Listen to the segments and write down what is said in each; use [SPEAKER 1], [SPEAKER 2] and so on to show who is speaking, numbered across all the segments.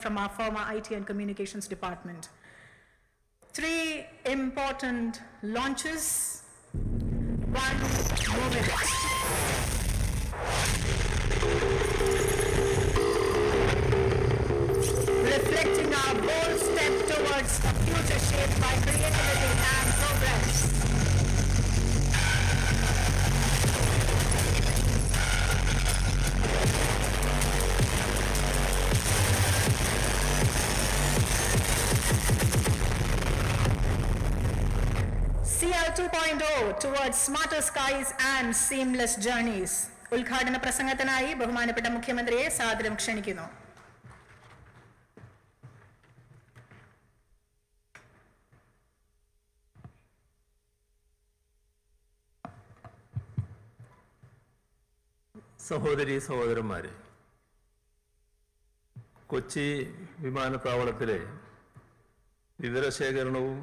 [SPEAKER 1] from our former IT and communications department. Three important launches, one moment. Reflecting our bold CL 2.0 toward smarter skies and seamless journeys ഉദ്ഘാടന പ്രസംഗത്തിനായി ബഹുമാനപ്പെട്ട മുഖ്യമന്ത്രിയെ സാദരം ക്ഷണിക്കുന്നു.
[SPEAKER 2] സഹോദരി സഹോദരന്മാരെ കൊച്ചി വിമാനത്താവളത്തിലെ വിവരശേഖരണവും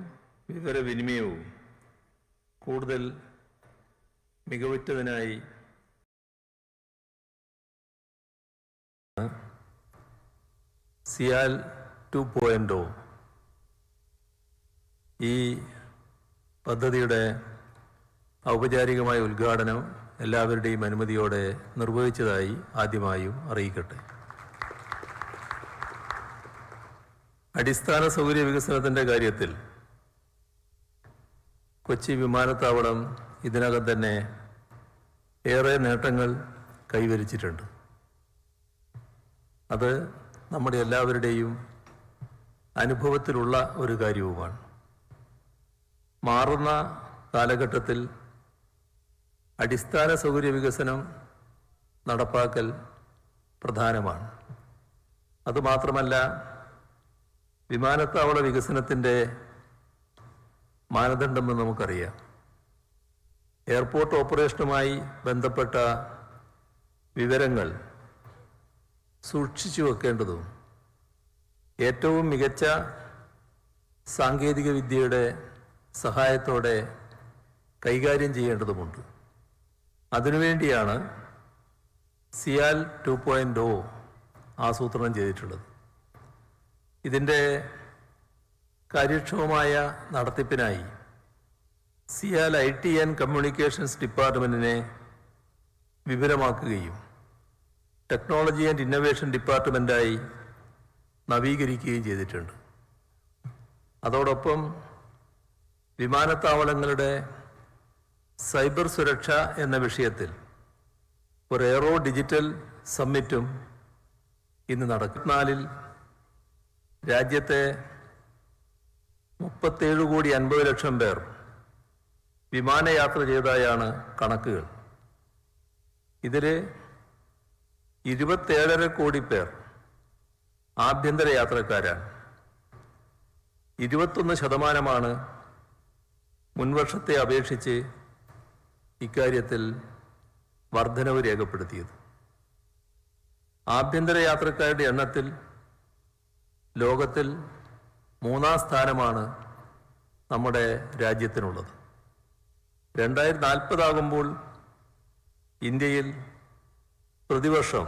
[SPEAKER 2] വിവരവിനിമയവും കൂടുതൽ മികവുറ്റതിനായി സിയാൽ ടു പോയിന്റ് ഈ പദ്ധതിയുടെ ഔപചാരികമായ ഉദ്ഘാടനം എല്ലാവരുടെയും അനുമതിയോടെ നിർവഹിച്ചതായി ആദ്യമായും അറിയിക്കട്ടെ. അടിസ്ഥാന സൗകര്യ വികസനത്തിന്റെ കാര്യത്തിൽ കൊച്ചി വിമാനത്താവളം ഇതിനകം തന്നെ ഏറെ നേട്ടങ്ങൾ കൈവരിച്ചിട്ടുണ്ട്. അത് നമ്മുടെ എല്ലാവരുടെയും അനുഭവത്തിലുള്ള ഒരു കാര്യവുമാണ്. മാറുന്ന കാലഘട്ടത്തിൽ അടിസ്ഥാന സൗകര്യ വികസനം നടപ്പാക്കൽ പ്രധാനമാണ്. അതുമാത്രമല്ല വിമാനത്താവള വികസനത്തിന്റെ മാനദണ്ഡമെന്ന് നമുക്കറിയാം. എയർപോർട്ട് ഓപ്പറേഷനുമായി ബന്ധപ്പെട്ട വിവരങ്ങൾ സൂക്ഷിച്ചു വെക്കേണ്ടതും ഏറ്റവും മികച്ച സാങ്കേതിക വിദ്യയുടെ സഹായത്തോടെ കൈകാര്യം ചെയ്യേണ്ടതുമുണ്ട്. അതിനുവേണ്ടിയാണ് സിയാൽ ടു പോയിന്റ് ഒ ആസൂത്രണം ചെയ്തിട്ടുള്ളത്. ഇതിന്റെ കാര്യക്ഷമമായ നടത്തിപ്പിനായി CIAL I T and communications ഡിപ്പാർട്ട്മെന്റിനെ വിപുലമാക്കുകയും ടെക്നോളജി ആൻഡ് ഇന്നൊവേഷൻ ഡിപ്പാർട്ട്മെന്റായി നവീകരിക്കുകയും ചെയ്തിട്ടുണ്ട്. അതോടൊപ്പം വിമാനത്താവളങ്ങളുടെ സൈബർ സുരക്ഷ എന്ന വിഷയത്തിൽ ഒരു എയറോ ഡിജിറ്റൽ സമ്മിറ്റും ഇന്ന് നടക്കുന്നാലിൽ രാജ്യത്തെ മുപ്പത്തേഴ് കോടി അൻപത് ലക്ഷം പേർ വിമാനയാത്ര ചെയ്തതായാണ് കണക്കുകൾ. ഇതിൽ ഇരുപത്തേഴര കോടി പേർ ആഭ്യന്തര യാത്രക്കാരാണ്. ഇരുപത്തൊന്ന് ശതമാനമാണ് മുൻവർഷത്തെ അപേക്ഷിച്ച് ഇക്കാര്യത്തിൽ വർധനവ് രേഖപ്പെടുത്തിയത്. ആഭ്യന്തര യാത്രക്കാരുടെ എണ്ണത്തിൽ ലോകത്തിൽ മൂന്നാം സ്ഥാനമാണ് നമ്മുടെ രാജ്യത്തിനുള്ളത്. രണ്ടായിരത്തി നാൽപ്പതാകുമ്പോൾ ഇന്ത്യയിൽ പ്രതിവർഷം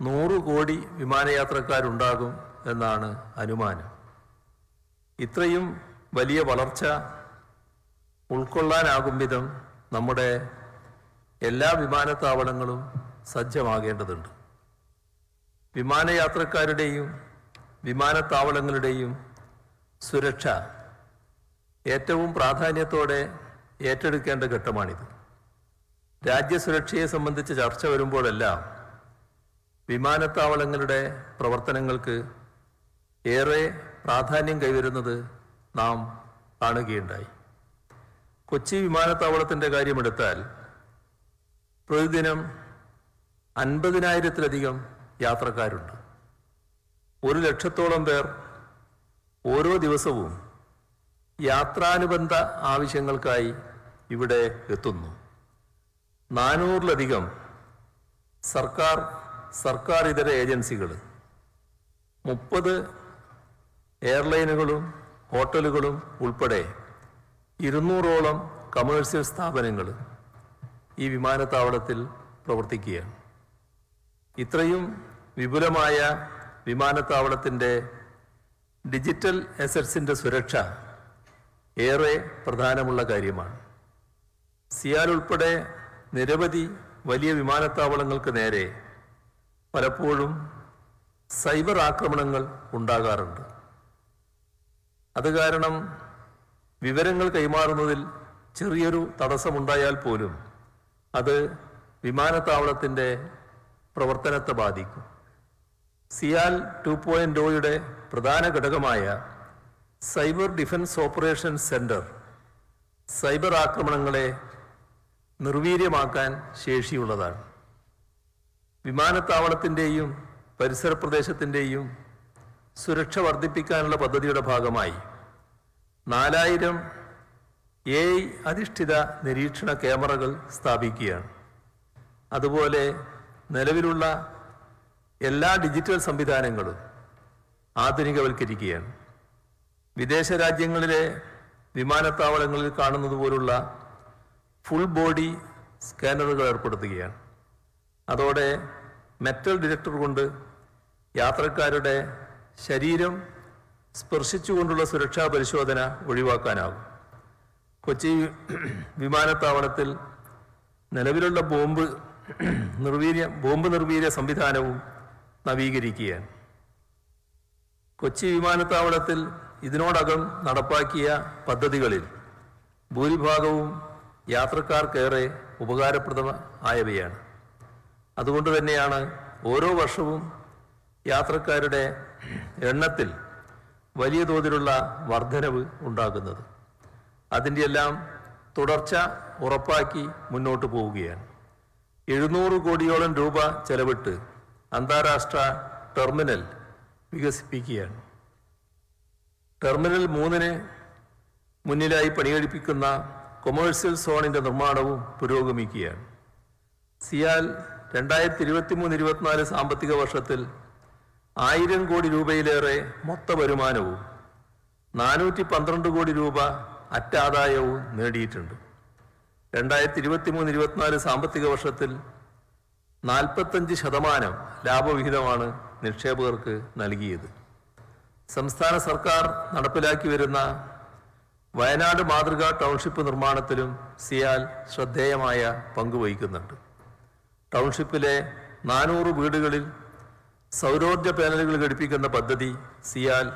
[SPEAKER 2] നൂറ് കോടി വിമാനയാത്രക്കാരുണ്ടാകും എന്നാണ് അനുമാനം. ഇത്രയും വലിയ വളർച്ച ഉൾക്കൊള്ളാനാകും വിധം നമ്മുടെ എല്ലാ വിമാനത്താവളങ്ങളും സജ്ജമാകേണ്ടതുണ്ട്. വിമാനയാത്രക്കാരുടെയും വിമാനത്താവളങ്ങളുടെയും സുരക്ഷ ഏറ്റവും പ്രാധാന്യത്തോടെ ഏറ്റെടുക്കേണ്ട ഘട്ടമാണിത്. രാജ്യസുരക്ഷയെ സംബന്ധിച്ച് ചർച്ച വരുമ്പോഴെല്ലാം വിമാനത്താവളങ്ങളുടെ പ്രവർത്തനങ്ങൾക്ക് ഏറെ പ്രാധാന്യം കൈവരുന്നത് നാം കാണുകയുണ്ടായി. കൊച്ചി വിമാനത്താവളത്തിന്റെ കാര്യമെടുത്താൽ പ്രതിദിനം അൻപതിനായിരത്തിലധികം യാത്രക്കാരുണ്ട്. ഒരു ലക്ഷത്തോളം പേർ ഓരോ ദിവസവും യാത്രാനുബന്ധ ആവശ്യങ്ങൾക്കായി ഇവിടെ എത്തുന്നു. നാനൂറിലധികം സർക്കാർ സർക്കാർ ഇതര ഏജൻസികൾ മുപ്പത് എയർലൈനുകളും ഹോട്ടലുകളും ഉൾപ്പെടെ ഇരുന്നൂറോളം കമേഴ്സ്യൽ സ്ഥാപനങ്ങൾ ഈ വിമാനത്താവളത്തിൽ പ്രവർത്തിക്കുകയാണ്. ഇത്രയും വിപുലമായ വിമാനത്താവളത്തിന്റെ ഡിജിറ്റൽ അസറ്റ്സിന്റെ സുരക്ഷ ഏറെ പ്രധാനമുള്ള കാര്യമാണ്. സിയാൽ ഉൾപ്പെടെ നിരവധി വലിയ വിമാനത്താവളങ്ങൾക്ക് നേരെ പലപ്പോഴും സൈബർ ആക്രമണങ്ങൾ ഉണ്ടാകാറുണ്ട്. അത് കാരണം വിവരങ്ങൾ കൈമാറുന്നതിൽ ചെറിയൊരു തടസ്സമുണ്ടായാൽ പോലും അത് വിമാനത്താവളത്തിന്റെ പ്രവർത്തനത്തെ ബാധിക്കും. സിയാൽ ടു പോയിന്റ് ഒയുടെ പ്രധാന ഘടകമായ cyber defence operation centre cyber ആക്രമണങ്ങളെ നിർവീര്യമാക്കാൻ ശേഷിയുള്ളതാണ്. വിമാനത്താവളത്തിന്റെയും പരിസര പ്രദേശത്തിന്റെയും സുരക്ഷ വർദ്ധിപ്പിക്കാനുള്ള പദ്ധതിയുടെ ഭാഗമായി നാലായിരം എ അധിഷ്ഠിത നിരീക്ഷണ ക്യാമറകൾ സ്ഥാപിക്കുകയാണ്. അതുപോലെ നിലവിലുള്ള എല്ലാ ഡിജിറ്റൽ സംവിധാനങ്ങളും ആധുനികവൽക്കരിക്കുകയാണ്. വിദേശ രാജ്യങ്ങളിലെ വിമാനത്താവളങ്ങളിൽ കാണുന്നത് പോലുള്ള ഫുൾ ബോഡി സ്കാനറുകൾ ഏർപ്പെടുത്തുകയാണ്. അതോടെ മെറ്റൽ ഡിറ്റക്ടർ കൊണ്ട് യാത്രക്കാരുടെ ശരീരം സ്പർശിച്ചുകൊണ്ടുള്ള സുരക്ഷാ പരിശോധന ഒഴിവാക്കാനാകും. കൊച്ചി വിമാനത്താവളത്തിൽ നിലവിലുള്ള ബോംബ് നിർവീര്യ ബോംബ് നിർവീര്യ സംവിധാനവും നവീകരിക്കുകയാണ്. കൊച്ചി വിമാനത്താവളത്തിൽ ഇതിനോടകം നടപ്പാക്കിയ പദ്ധതികളിൽ ഭൂരിഭാഗവും യാത്രക്കാർക്കേറെ ഉപകാരപ്രദ ആയവയാണ്. അതുകൊണ്ട് തന്നെയാണ് ഓരോ വർഷവും യാത്രക്കാരുടെ എണ്ണത്തിൽ വലിയ തോതിലുള്ള വർധനവ് ഉണ്ടാകുന്നത്. അതിന്റെ എല്ലാം തുടർച്ച ഉറപ്പാക്കി മുന്നോട്ട് പോവുകയാണ്. എഴുന്നൂറ് കോടിയോളം രൂപ ചെലവിട്ട് അന്താരാഷ്ട്ര ടെർമിനൽ വികസിപ്പിക്കുകയാണ്. ടെർമിനൽ മൂന്നിന് മുന്നിലായി പണികഴിപ്പിക്കുന്ന കൊമേഴ്സ്യൽ സോണിന്റെ നിർമ്മാണവും പുരോഗമിക്കുകയാണ്. സിയാൽ രണ്ടായിരത്തി ഇരുപത്തി മൂന്ന് ഇരുപത്തിനാല് സാമ്പത്തിക വർഷത്തിൽ ആയിരം കോടി രൂപയിലേറെ മൊത്ത വരുമാനവും നാനൂറ്റി പന്ത്രണ്ട് കോടി രൂപ അറ്റാദായവും നേടിയിട്ടുണ്ട്. രണ്ടായിരത്തി ഇരുപത്തി മൂന്ന് ഇരുപത്തിനാല് സാമ്പത്തിക വർഷത്തിൽ നാൽപ്പത്തഞ്ച് ശതമാനം ലാഭവിഹിതമാണ് നിക്ഷേപകർക്ക് നൽകിയത്. സംസ്ഥാന സർക്കാർ നടപ്പിലാക്കി വരുന്ന വയനാട് മാതൃകാ ടൗൺഷിപ്പ് നിർമ്മാണത്തിലും സിയാൽ ശ്രദ്ധേയമായ പങ്കുവഹിക്കുന്നുണ്ട് ടൗൺഷിപ്പിലെ നാനൂറ് വീടുകളിൽ സൗരോർജ പാനലുകൾ ഘടിപ്പിക്കുന്ന പദ്ധതി സിയാൽ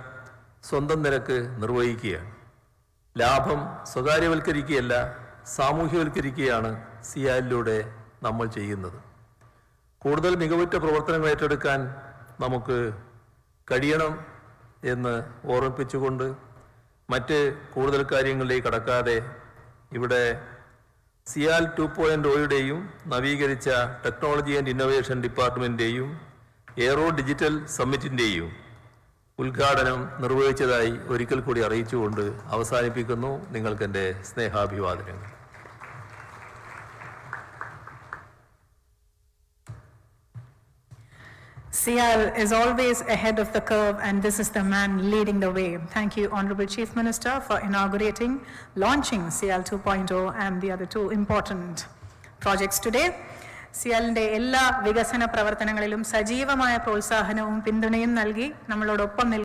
[SPEAKER 2] സ്വന്തം നിരക്ക് നിർവഹിക്കുകയാണ്. ലാഭം സ്വകാര്യവൽക്കരിക്കുകയല്ല സാമൂഹ്യവൽക്കരിക്കുകയാണ് സിയാലിലൂടെ നമ്മൾ ചെയ്യുന്നത്. കൂടുതൽ മികവുറ്റ പ്രവർത്തനങ്ങൾ ഏറ്റെടുക്കാൻ നമുക്ക് കഴിയണം എന്ന് ഓർമ്മിപ്പിച്ചുകൊണ്ട് മറ്റ് കൂടുതൽ കാര്യങ്ങളിലേക്ക് കടക്കാതെ ഇവിടെ സിയാൽ ടു പോയിന്റ് ഒയുടെയും നവീകരിച്ച ടെക്നോളജി ആൻഡ് ഇന്നോവേഷൻ ഡിപ്പാർട്ട്മെന്റിന്റെയും എയറോ ഡിജിറ്റൽ സമ്മിറ്റിന്റെയും ഉദ്ഘാടനം നിർവഹിച്ചതായി ഒരിക്കൽ കൂടി അറിയിച്ചുകൊണ്ട് അവസാനിപ്പിക്കുന്നു. നിങ്ങൾക്കെന്റെ സ്നേഹാഭിവാദനങ്ങൾ.
[SPEAKER 1] CL is always ahead of the curve and this is the man leading the way. Thank you, Honorable Chief Minister, for inaugurating, launching CL 2.0 and the other two important projects today. സിയാലിന്റെ എല്ലാ വികസന പ്രവർത്തനങ്ങളിലും സജീവമായ പ്രോത്സാഹനവും പിന്തുണയും നൽകി നമ്മളോടൊപ്പം